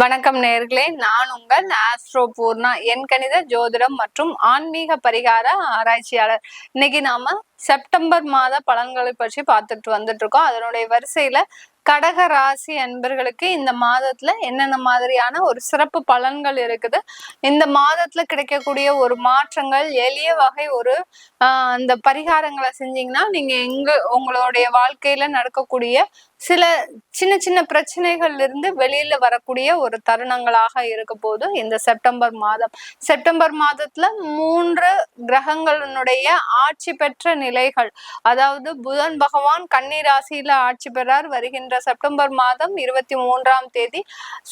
வணக்கம் நேர்களே. நான் உங்கள் ஆஸ்ட்ரோ பூர்ணா என் கணித ஜோதிடம் மற்றும் ஆன்மீக பரிகார ஆராய்ச்சியாளர். இன்னைக்கு நாம செப்டம்பர் மாத பலன்களை பற்றி பார்த்துட்டு வந்துட்டு இருக்கோம் அதனுடைய வரிசையில கடக ராசி அன்பர்களுக்கு இந்த மாதத்துல என்னென்ன மாதிரியான ஒரு சிறப்பு பலன்கள் இருக்குது? இந்த மாதத்துல கிடைக்கக்கூடிய ஒரு மாற்றங்கள் எளிய வகை ஒரு ஆஹ் அந்த பரிகாரங்களை செஞ்சீங்கன்னா நீங்க எங்க உங்களுடைய வாழ்க்கையில நடக்கக்கூடிய சில சின்ன சின்ன பிரச்சனைகள்ல இருந்து வெளியில வரக்கூடிய ஒரு தருணங்களாக இருக்க போது இந்த செப்டம்பர் மாதம். செப்டம்பர் மாதத்துல மூன்று கிரகங்களினுடைய ஆட்சி பெற்ற நிலைகள் அதாவது புதன் பகவான் கன்னி ராசியில ஆட்சி பெறார் வருகின்ற செப்டம்பர் மாதம் இருபத்தி மூன்றாம் தேதி.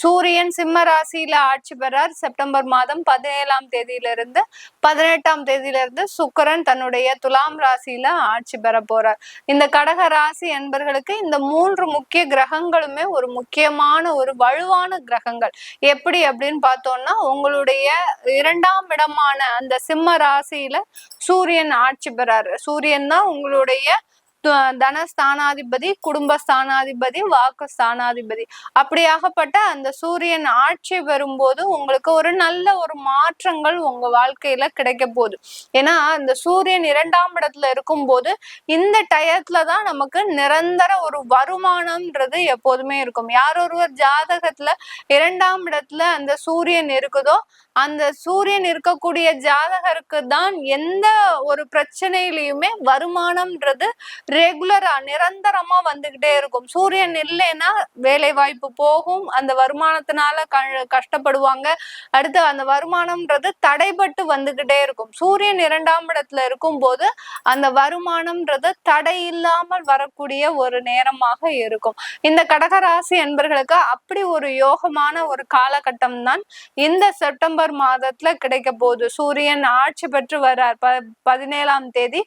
சூரியன் சிம்ம ராசியில ஆட்சி பெறார் செப்டம்பர் மாதம் பதினேழாம் தேதியிலிருந்து பதினெட்டாம் தேதியிலிருந்து சுக்கரன் தன்னுடைய துலாம் ராசியில ஆட்சி பெற போறார். இந்த கடக ராசி என்பர்களுக்கு இந்த மூன்று முக்கிய கிரகங்களுமே ஒரு முக்கியமான ஒரு வலுவான கிரகங்கள். எப்படி அப்படின்னு பார்த்தோம்னா உங்களுடைய இரண்டாம் இடமான அந்த சிம்ம ராசியில சூரியன் ஆட்சி பெறாரு. சூரியன் தான் உங்களுடைய தனஸ்தானாதிபதி குடும்ப ஸ்தானாதிபதி வாக்கு ஸ்தானாதிபதி அப்படியாகப்பட்ட அந்த சூரியன் ஆட்சி வரும்போது உங்களுக்கு ஒரு நல்ல ஒரு மாற்றங்கள் உங்க வாழ்க்கையில கிடைக்க போகுது. ஏன்னா அந்த சூரியன் இரண்டாம் இடத்துல இருக்கும்போது இந்த டயத்துல தான் நமக்கு நிரந்தர ஒரு வருமானம்ன்றது எப்போதுமே இருக்கும். யார் ஒருவர் ஜாதகத்துல இரண்டாம் இடத்துல அந்த சூரியன் இருக்குதோ அந்த சூரியன் இருக்கக்கூடிய ஜாதகருக்கு தான் எந்த ஒரு பிரச்சனையிலையுமே வருமானம்ன்றது ரெகுலரா நிரந்தரமா வந்துகிட்டே இருக்கும். சூரியன் இல்லைன்னா வேலை வாய்ப்பு போகும் அந்த வருமானத்தினால கஷ்டப்படுவாங்க. அடுத்து அந்த வருமானம்ன்றது தடைபட்டு வந்துகிட்டே இருக்கும். சூரியன் இரண்டாம் இடத்துல இருக்கும் போது அந்த வருமானம்ன்றது தடை இல்லாமல் வரக்கூடிய ஒரு நேரமாக இருக்கும். இந்த கடகராசி என்பர்களுக்கு அப்படி ஒரு யோகமான ஒரு காலகட்டம் தான் இந்த செப்டம்பர் மாதத்துல கிடைக்க போகுது. சூரியன் ஆட்சி பெற்று வர்றார். ப பதினேழாம் தேதி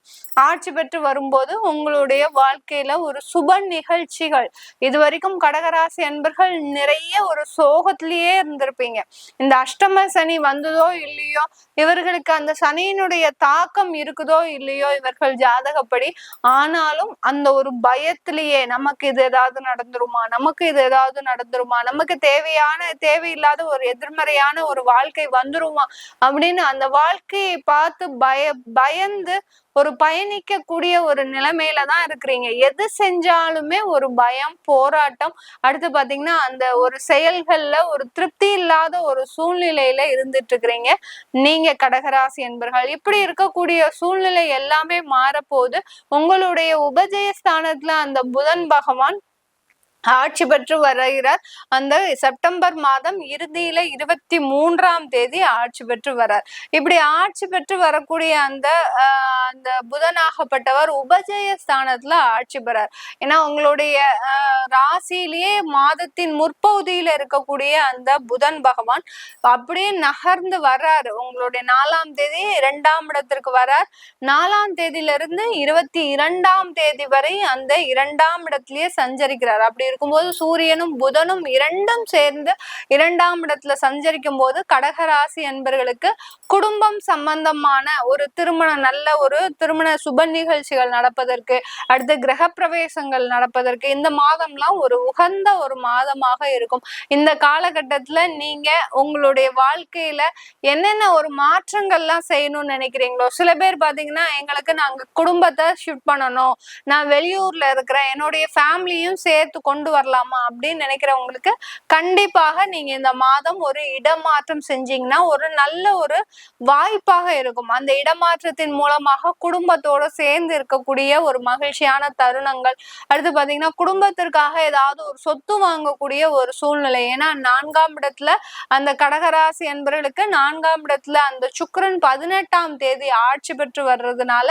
ஆட்சி பெற்று வரும்போது உங்களுடைய உங்களுடைய வாழ்க்கையில ஒரு சுப நிகழ்ச்சிகள். இது வரைக்கும் கடகராசி அன்பர்கள் நிறைய ஒரு சோகத்திலேயே இருந்திருப்பீங்க. இந்த அஷ்டம சனி வந்ததோ இல்லையோ இவர்களுக்கு அந்த சனியினுடைய தாக்கம் இருக்குதோ இல்லையோ இவர்கள் ஜாதகப்படி ஆனாலும் அந்த ஒரு பயத்திலேயே நமக்கு இது ஏதாவது நடந்துருமா? நமக்கு இது ஏதாவது நடந்துருமா? நமக்கு தேவையான தேவையில்லாத ஒரு எதிர்மறையான ஒரு வாழ்க்கை வந்துருவான் அப்படின்னு அந்த வாழ்க்கையை பார்த்து பய பயந்து ஒரு பயணிக்கக்கூடிய ஒரு நிலைமையில தான் இருக்கிறீங்க. எது செஞ்சாலுமே ஒரு பயம் போராட்டம் அடுத்து பாத்தீங்கன்னா அந்த ஒரு செயல்கள்ல ஒரு திருப்தி இல்லாத ஒரு சூழ்நிலையில இருந்துட்டு இருக்கிறீங்க. நீங்க கடகராசி என்பர்கள் இப்படி இருக்கக்கூடிய சூழ்நிலை எல்லாமே மாறப்போகுது. உங்களுடைய உபஜயஸ்தானத்துல அந்த புதன் பகவான் ஆட்சி பெற்று வருகிறார். அந்த செப்டம்பர் மாதம் இறுதியில இருபத்தி மூன்றாம் தேதி ஆட்சி பெற்று வர்றார். இப்படி ஆட்சி பெற்று வரக்கூடிய அந்த அந்த புதனாகப்பட்டவர் உபஜய ஸ்தானத்துல ஆட்சி பெறார். ஏன்னா உங்களுடைய ராசியிலேயே மாதத்தின் முற்பகுதியில இருக்கக்கூடிய அந்த புதன் பகவான் அப்படியே நகர்ந்து வர்றாரு. உங்களுடைய நாலாம் தேதி இரண்டாம் இடத்திற்கு வர்றார். நாலாம் தேதியில இருந்து இருபத்தி இரண்டாம் தேதி வரை அந்த இரண்டாம் இடத்திலேயே சஞ்சரிக்கிறார். அப்படி இருக்கும்போது சூரியனும் புதனும் இரண்டும் சேர்ந்து இரண்டாம் இடத்துல சஞ்சரிக்கும் போது கடகராசி என்பர்களுக்கு குடும்பம் சம்பந்தமான ஒரு திருமண நல்ல ஒரு திருமண சுப நிகழ்ச்சிகள் நடப்பதற்கு அடுத்து கிரக பிரவேசங்கள் நடப்பதற்கு இந்த மாதம்லாம் ஒரு உகந்த ஒரு மாதமாக இருக்கும். இந்த காலகட்டத்துல நீங்க உங்களுடைய வாழ்க்கையில என்னென்ன ஒரு மாற்றங்கள்லாம் செய்யணும்னு நினைக்கிறீங்களோ சில பேர் பாத்தீங்கன்னா எங்களுக்கு நாங்க குடும்பத்தை ஷிஃப்ட் பண்ணணும் நான் வெளியூர்ல இருக்கிறேன் என்னுடைய ஃபேமிலியும் சேர்த்து கொண்டு கொண்டு வரலாமா அப்படின்னு நினைக்கிறவங்களுக்கு கண்டிப்பாக நீங்க இந்த மாதம் ஒரு இடமாற்றம் செஞ்சீங்கன்னா ஒரு நல்ல ஒரு வாய்ப்பாக இருக்கும். அந்த இடமாற்றத்தின் மூலமாக குடும்பத்தோட சேர்ந்து இருக்கக்கூடிய ஒரு மகிழ்ச்சியான தருணங்கள். அடுத்து பாத்தீங்கன்னா குடும்பத்திற்காக ஏதாவது ஒரு சொத்து வாங்கக்கூடிய ஒரு சூழ்நிலை. ஏன்னா நான்காம் இடத்துல அந்த கடகராசி என்பவர்களுக்கு நான்காம் இடத்துல அந்த சுக்கரன் பதினெட்டாம் தேதி ஆட்சி பெற்று வர்றதுனால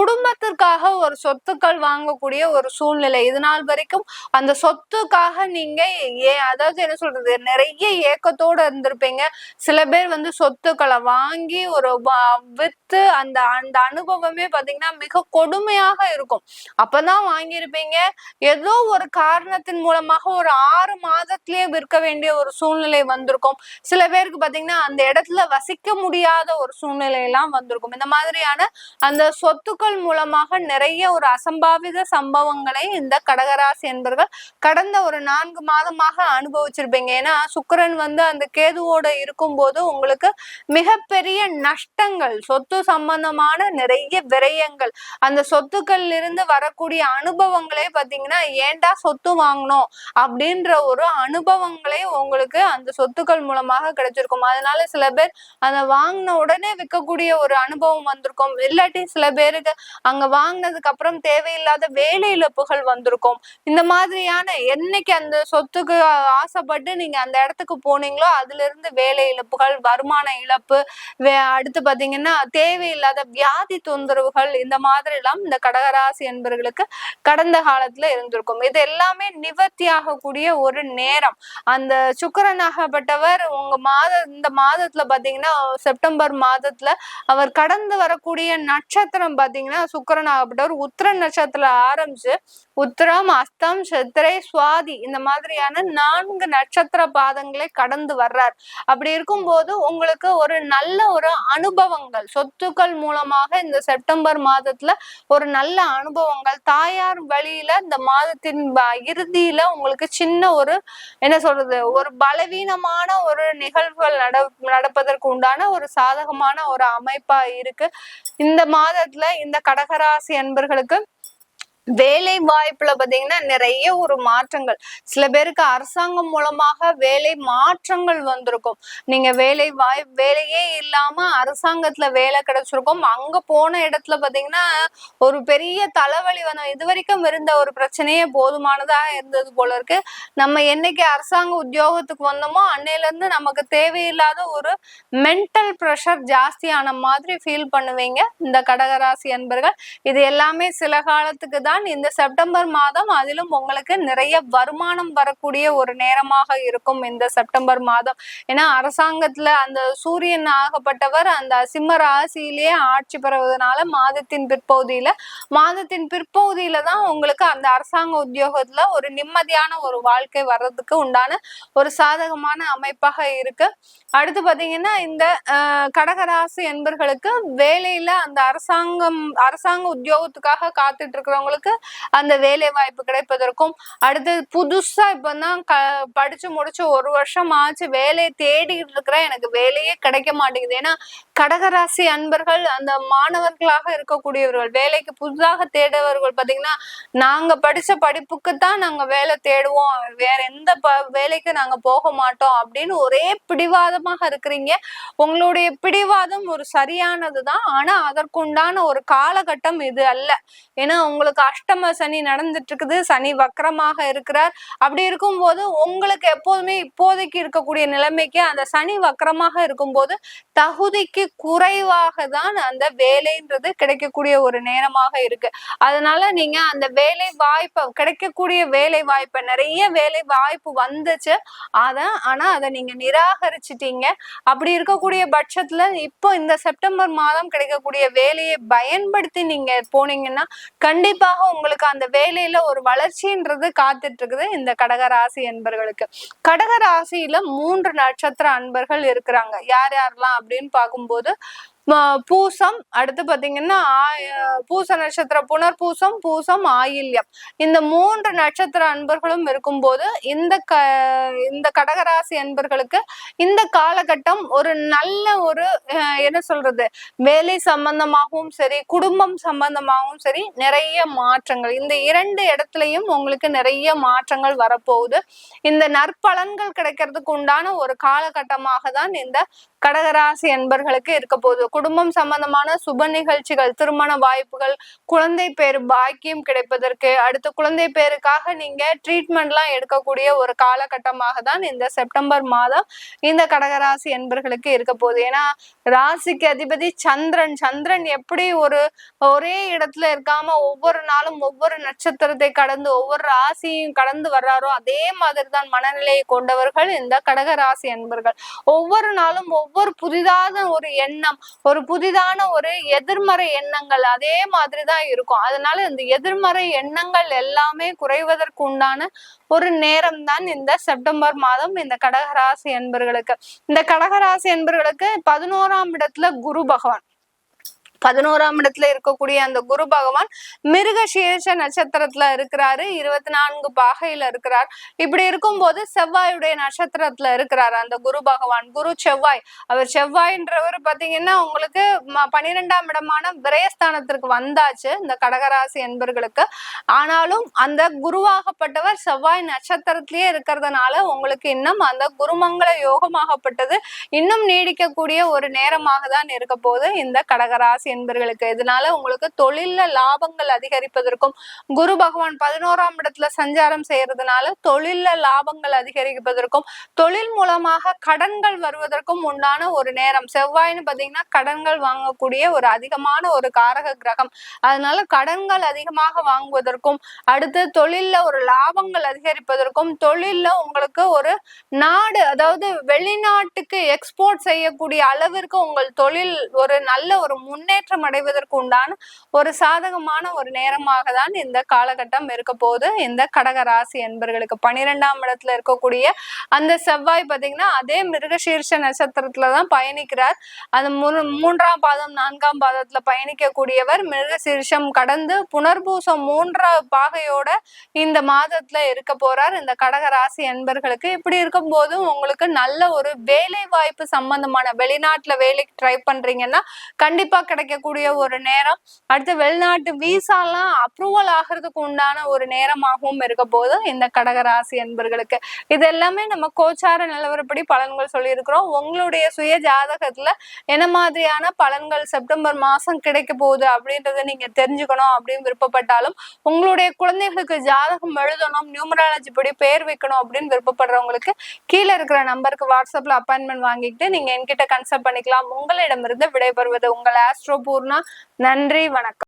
குடும்பத்திற்காக ஒரு சொத்துக்கள் வாங்கக்கூடிய ஒரு சூழ்நிலை. இது நாள் வரைக்கும் அந்த அந்த சொத்துக்காக நீங்க ஏ அதாவது என்ன சொல்றது நிறைய ஏக்கத்தோட இருந்திருப்பீங்க. சில பேர் வந்து சொத்துக்களை வாங்கி ஒரு வித்து அந்த அந்த அனுபவமே பாத்தீங்கன்னா மிக கொடுமையாக இருக்கும். அப்பதான் வாங்கியிருப்பீங்க. ஏதோ ஒரு காரணத்தின் மூலமாக ஒரு ஆறு மாதத்திலேயே விற்க வேண்டிய ஒரு சூழ்நிலை வந்திருக்கும். சில பேருக்கு பாத்தீங்கன்னா அந்த இடத்துல வசிக்க முடியாத ஒரு சூழ்நிலை எல்லாம் வந்திருக்கும். இந்த மாதிரியான அந்த சொத்துக்கள் மூலமாக நிறைய ஒரு அசம்பாவித சம்பவங்களை இந்த கடகராசி என்பர்கள் கடந்த ஒரு நான்கு மாதமாக அனுபவிச்சிருப்பீங்க. ஏன்னா சுக்கிரன் வந்து அந்த கேதுவோட இருக்கும்போது உங்களுக்கு மிகப்பெரிய நஷ்டங்கள் சொத்து சம்பந்தமான நிறைய விரயங்கள் அந்த சொத்துக்கள்ல இருந்து வரக்கூடிய அனுபவங்களே பாத்தீங்கன்னா ஏண்டா சொத்து வாங்கணும் அப்படின்ற ஒரு அனுபவங்களே உங்களுக்கு அந்த சொத்துக்கள் மூலமாக கிடைச்சிருக்கும். அதனால சில பேர் அதை வாங்கின உடனே விற்கக்கூடிய ஒரு அனுபவம் வந்திருக்கும். இல்லாட்டி சில பேருக்கு அங்க வாங்கினதுக்கு அப்புறம் தேவையில்லாத வேலை இழப்புகள் வந்திருக்கும். இந்த மாதிரி மாதிரியான என்னைக்கு அந்த சொத்துக்கு ஆசைப்பட்டு நீங்க அந்த இடத்துக்கு போனீங்களோ அதுல இருந்து வேலை இழப்புகள் வருமான இழப்பு அடுத்து பாத்தீங்கன்னா தேவையில்லாத வியாதி தொந்தரவுகள் இந்த மாதிரி எல்லாம் இந்த கடகராசி என்பவர்களுக்கு கடந்த காலத்துல இருந்திருக்கும். இது எல்லாமே நிவர்த்தி ஆகக்கூடிய ஒரு நேரம். அந்த சுக்கரனாகப்பட்டவர் உங்க மாத இந்த மாதத்துல பாத்தீங்கன்னா செப்டம்பர் மாதத்துல அவர் கடந்து வரக்கூடிய நட்சத்திரம் பாத்தீங்கன்னா சுக்கரன் ஆகப்பட்டவர் உத்திர நட்சத்திரம் ஆரம்பிச்சு உத்திரம் அஸ்தம் சித்திரை சுவாதி இந்த மாதிரியான நான்கு நட்சத்திர பாதங்களை கடந்து வர்றார். அப்படி இருக்கும்போது உங்களுக்கு ஒரு நல்ல ஒரு அனுபவங்கள் சொத்துக்கள் மூலமாக இந்த செப்டம்பர் மாதத்துல ஒரு நல்ல அனுபவங்கள் தாயார் வழியில இந்த மாதத்தின் இறுதியில உங்களுக்கு சின்ன ஒரு என்ன சொல்றது ஒரு பலவீனமான ஒரு நிகழ்வுகள் நட நடப்பதற்கு உண்டான ஒரு சாதகமான ஒரு அமைப்பா இருக்கு. இந்த மாதத்துல இந்த கடகராசி அன்பர்களுக்கு வேலை வாய்ப்புல பாத்தீங்கன்னா நிறைய ஒரு மாற்றங்கள். சில பேருக்கு அரசாங்கம் மூலமாக வேலை மாற்றங்கள் வந்திருக்கும். நீங்க வேலை வாய் வேலையே இல்லாம அரசாங்கத்துல வேலை கிடைச்சிருக்கும். அங்க போன இடத்துல பாத்தீங்கன்னா ஒரு பெரிய தலைவலி வந்து இது வரைக்கும் இருந்த ஒரு பிரச்சனையே போதுமானதா இருந்தது போல இருக்கு. நம்ம என்னைக்கு அரசாங்க உத்தியோகத்துக்கு வந்தோமோ அன்னையில இருந்து நமக்கு தேவையில்லாத ஒரு மென்டல் ப்ரெஷர் ஜாஸ்தியான மாதிரி ஃபீல் பண்ணுவீங்க. இந்த கடகராசி அன்பர்கள் இது எல்லாமே சில காலத்துக்கு தான் தான் இந்த செப்டம்பர் மாதம் அதிலும் உங்களுக்கு நிறைய வருமானம் வரக்கூடிய ஒரு நேரமாக இருக்கும் இந்த செப்டம்பர் மாதம். ஏன்னா அரசாங்கத்துல அந்த சூரியன் ஆகப்பட்டவர் அந்த சிம்ம ராசியிலேயே ஆட்சி பெறுவதனால மாதத்தின் பிற்பகுதியில மாதத்தின் பிற்பகுதியில தான் உங்களுக்கு அந்த அரசாங்க உத்தியோகத்துல ஒரு நிம்மதியான ஒரு வாழ்க்கை வர்றதுக்கு உண்டான ஒரு சாதகமான அமைப்பாக இருக்கு. அடுத்து பாத்தீங்கன்னா இந்த கடகராசி என்பர்களுக்கு வேலையில அந்த அரசாங்கம் அரசாங்க உத்தியோகத்துக்காக காத்துட்டு இருக்கிறவங்களுக்கு அவங்களுக்கு அந்த வேலை வாய்ப்பு கிடைப்பதற்கும் அடுத்து புதுசா இப்பதான் க படிச்சு முடிச்சு ஒரு வருஷம் ஆச்சு வேலையை தேடிட்டு இருக்கிறேன் எனக்கு வேலையே கிடைக்க மாட்டேங்குது. ஏன்னா கடகராசி அன்பர்கள் அந்த மாணவர்களாக இருக்கக்கூடியவர்கள் வேலைக்கு புதுசாக தேடுவர்கள் பாத்தீங்கன்னா நாங்க படிச்ச படிப்புக்கு தான் நாங்க வேலை தேடுவோம். வேற எந்த ப வேலைக்கு நாங்க போக மாட்டோம் அப்படின்னு ஒரே பிடிவாதமாக இருக்கிறீங்க. உங்களுடைய பிடிவாதம் ஒரு சரியானது தான் ஆனா அதற்குண்டான ஒரு காலகட்டம் இது அல்ல. ஏன்னா உங்களுக்கு அஷ்டம சனி நடந்துட்டு இருக்குது சனி வக்கரமாக இருக்கிறார். அப்படி இருக்கும்போது உங்களுக்கு எப்போதுமே இப்போதைக்கு இருக்கக்கூடிய நிலைமைக்கு அந்த சனி வக்கரமாக இருக்கும்போது தகுதிக்கு குறைவாக தான் அந்த வேலைன்றது கிடைக்கக்கூடிய ஒரு நேரமாக இருக்கு. அதனால நீங்க அந்த வேலை வாய்ப்பை கிடைக்கக்கூடிய வேலை வாய்ப்பை நிறைய வேலை வாய்ப்பு வந்துச்சு. அத ஆனா அதை நீங்க நிராகரிச்சிட்டீங்க. அப்படி இருக்கக்கூடிய பட்சத்துல இப்போ இந்த செப்டம்பர் மாதம் கிடைக்கக்கூடிய வேலையை பயன்படுத்தி நீங்க போனீங்கன்னா கண்டிப்பாக உங்களுக்கு அந்த வேலையில ஒரு வளர்ச்சின்றது காத்துட்டு இருக்குது இந்த கடகராசி என்பர்களுக்கு கடகராசியில மூன்று நட்சத்திர அன்பர்கள் இருக்கிறாங்க. யார் யாரெல்லாம் அப்படின்னு பார்க்கும்போது பூசம் அடுத்து பாத்தீங்கன்னா பூச நட்சத்திரம் புனர்பூசம் பூசம் ஆயில்யம். இந்த மூன்று நட்சத்திர அன்பர்களும் இருக்கும்போது இந்த க இந்த கடகராசி அன்பர்களுக்கு இந்த காலகட்டம் ஒரு நல்ல ஒரு என்ன சொல்றது வேலை சம்பந்தமாகவும் சரி குடும்பம் சம்பந்தமாகவும் சரி நிறைய மாற்றங்கள். இந்த இரண்டு இடத்துலயும் உங்களுக்கு நிறைய மாற்றங்கள் வரப்போகுது. இந்த நற்பலன்கள் கிடைக்கிறதுக்கு உண்டான ஒரு காலகட்டமாக தான் இந்த கடகராசி அன்பர்களுக்கு இருக்க போகுது. குடும்பம் சம்பந்தமான சுப நிகழ்ச்சிகள் திருமண வாய்ப்புகள் குழந்தை பேர் பாக்கியம் கிடைப்பதற்கு அடுத்த குழந்தை பேருக்காக நீங்க ட்ரீட்மெண்ட்லாம் எடுக்கக்கூடிய ஒரு காலகட்டமாக தான் இந்த செப்டம்பர் மாதம் இந்த கடகராசி என்பர்களுக்கு இருக்க போகுது. ஏன்னா ராசிக்கு அதிபதி சந்திரன். சந்திரன் எப்படி ஒரு ஒரே இடத்துல இருக்காம ஒவ்வொரு நாளும் ஒவ்வொரு நட்சத்திரத்தை கடந்து ஒவ்வொரு ராசியும் கடந்து வர்றாரோ அதே மாதிரி தான் மனநிலையை கொண்டவர்கள் இந்த கடகராசி என்பர்கள். ஒவ்வொரு நாளும் ஒவ்வொரு புதிதான ஒரு எண்ணம் ஒரு புதிதான ஒரு எதிர்மறை எண்ணங்கள் அதே மாதிரி தான் இருக்கும். அதனால இந்த எதிர்மறை எண்ணங்கள் எல்லாமே குறைவதற்கு உண்டான ஒரு நேரம் தான் இந்த செப்டம்பர் மாதம் இந்த கடகராசி என்பர்களுக்கு. இந்த கடகராசி என்பர்களுக்கு பதினோராம் இடத்துல குரு பகவான். பதினோராம் இடத்துல இருக்கக்கூடிய அந்த குரு பகவான் மிருக நட்சத்திரத்துல இருக்கிறாரு. இருபத்தி நான்கு பாகையில இருக்கிறார். இப்படி இருக்கும்போது செவ்வாயுடைய நட்சத்திரத்துல இருக்கிறார் அந்த குரு பகவான். குரு செவ்வாய். அவர் செவ்வாயின்றவர் பாத்தீங்கன்னா உங்களுக்கு பனிரெண்டாம் இடமான விரயஸ்தானத்திற்கு வந்தாச்சு. இந்த கடகராசி என்பர்களுக்கு. ஆனாலும் அந்த குருவாகப்பட்டவர் செவ்வாய் நட்சத்திரத்திலேயே இருக்கிறதுனால உங்களுக்கு இன்னும் அந்த குருமங்கள யோகமாகப்பட்டது. இன்னும் நீடிக்கக்கூடிய ஒரு நேரமாக தான் இருக்க போது இந்த கடகராசி என்பர்களுக்கு. இதனால உங்களுக்கு தொழில லாபங்கள் அதிகரிப்பதற்கும் குரு பகவான் பதினோராம் இடத்துல சஞ்சாரம் செய்யறதுனால தொழில லாபங்கள் அதிகரிப்பதற்கும் தொழில் மூலமாக கடன்கள் வருவதற்கும் உண்டான ஒரு நேரம். செவ்வாய்னு பாத்தீங்கன்னா கடன்கள் வாங்கக்கூடிய ஒரு அதிகமான ஒரு காரக கிரகம். அதனால கடன்கள் அதிகமாக வாங்குவதற்கும் அடுத்து தொழில்ல ஒரு லாபங்கள் அதிகரிப்பதற்கும் தொழில்ல உங்களுக்கு ஒரு நாடு அதாவது வெளிநாட்டுக்கு எக்ஸ்போர்ட் செய்யக்கூடிய அளவிற்கு உங்கள் தொழில் ஒரு நல்ல ஒரு முன்னேற்றம் முன்னேற்றம் அடைவதற்கு உண்டான ஒரு சாதகமான ஒரு நேரமாக தான் இந்த காலகட்டம் இருக்க போது இந்த கடகராசி என்பர்களுக்கு பனிரெண்டாம் இடத்துல இருக்கக்கூடிய அந்த செவ்வாய் பார்த்தீங்கன்னா அதே மிருகசீர்ஷ நட்சத்திரத்துலதான் பயணிக்கிறார். அந்த மூன்றாம் பாதம் நான்காம் பாதத்துல பயணிக்கக்கூடியவர் மிருகசீர்ஷம் கடந்து புனர்பூசம் மூன்றாம் பாகையோட இந்த மாதத்துல இருக்க போறார். இந்த கடகராசி என்பர்களுக்கு இப்படி இருக்கும் போது உங்களுக்கு நல்ல ஒரு வேலை வாய்ப்பு சம்பந்தமான வெளிநாட்டுல வேலைக்கு ட்ரை பண்றீங்கன்னா கண்டிப்பா கிடைக்க கிடைக்கக்கூடிய ஒரு நேரம். அடுத்து வெளிநாட்டு விசாலாம் அப்ரூவல் ஆகிறதுக்கு உண்டான ஒரு நேரமாகவும் இருக்க போது இந்த கடகராசி என்பர்களுக்கு இது எல்லாமே நம்ம கோச்சார நிலவரப்படி பலன்கள் சொல்லியிருக்கிறோம். உங்களுடைய சுய ஜாதகத்துல என்ன மாதிரியான பலன்கள் செப்டம்பர் மாசம் கிடைக்க போகுது அப்படின்றத நீங்க தெரிஞ்சுக்கணும் அப்படின்னு விருப்பப்பட்டாலும் உங்களுடைய குழந்தைகளுக்கு ஜாதகம் எழுதணும் நியூமராலஜி படி பேர் வைக்கணும் அப்படின்னு விருப்பப்படுறவங்களுக்கு கீழே இருக்கிற நம்பருக்கு வாட்ஸ்அப்ல அப்பாயின்மெண்ட் வாங்கிக்கிட்டு நீங்க என்கிட்ட கன்சல்ட் பண்ணிக்கலாம். உங்களிடமிருந்து விடைபெறுவது உங்கள் ஆஸ்ட்ரோ பூர்ணா. நன்றி வணக்கம்.